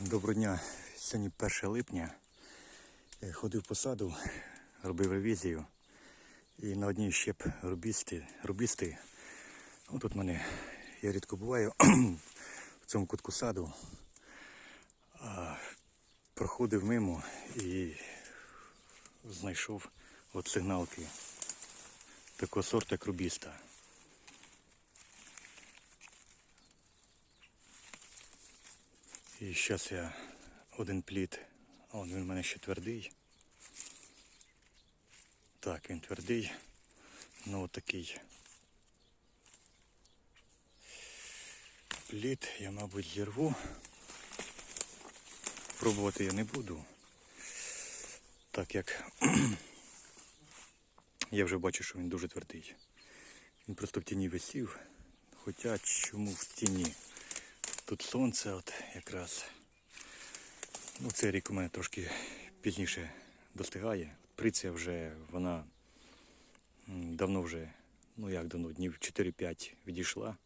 Доброго дня. Сьогодні 1 липня. Ходив по саду, робив ревізію. І на одній щеп рубісти. рубісти. Ну, тут мене я рідко буваю в цьому кутку саду. А, проходив мимо і знайшов от сигналки такого сорту, як рубіста. І зараз я один плід, он він в мене ще твердий. Так, він твердий. Ну от такий плід я, мабуть, зірву. Пробувати я не буду. Так як я вже бачу, що він дуже твердий. Він просто в тіні висів. Хоча чому в тіні? Тут сонце от якраз. Ну, цей рік у мене трошки пізніше достигає. Приця вже вона давно вже, ну як давно, днів 4-5 відійшла.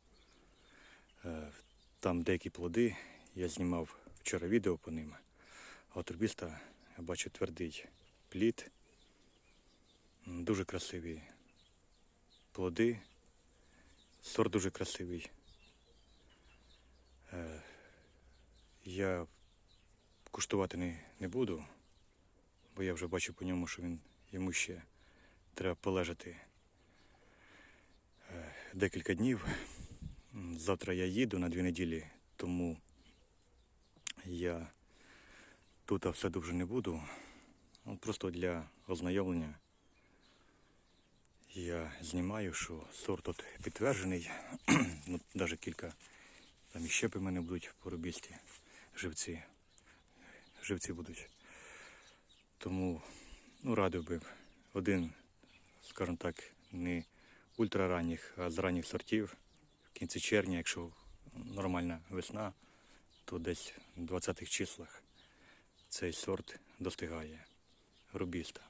Е, Там деякі плоди. Я знімав вчора відео по ним. А от рубіста, я бачу твердий плід. Дуже красиві плоди. Сорт дуже красивий. Я куштувати не, не буду, бо я вже бачу по ньому, що він йому ще треба полежати е, декілька днів. Завтра я їду на дві неділі, тому я тут в саду вже не буду. Ну, Просто для ознайомлення я знімаю, що сорт тут підтверджений. ну, навіть кілька там і щепи в мене будуть по рубісті, живці. Живці будуть. Тому ну, радив би один, скажімо так, не ультраранніх, а з ранніх сортів. В кінці червня, якщо нормальна весна, то десь в 20-х числах цей сорт достигає рубіста.